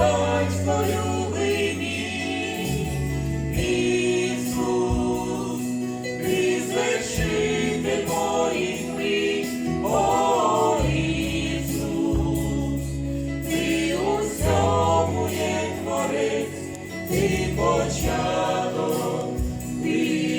батько любий мій, Ісус, ти моїх мрій, ти у всьому є творець, ти початок, ти.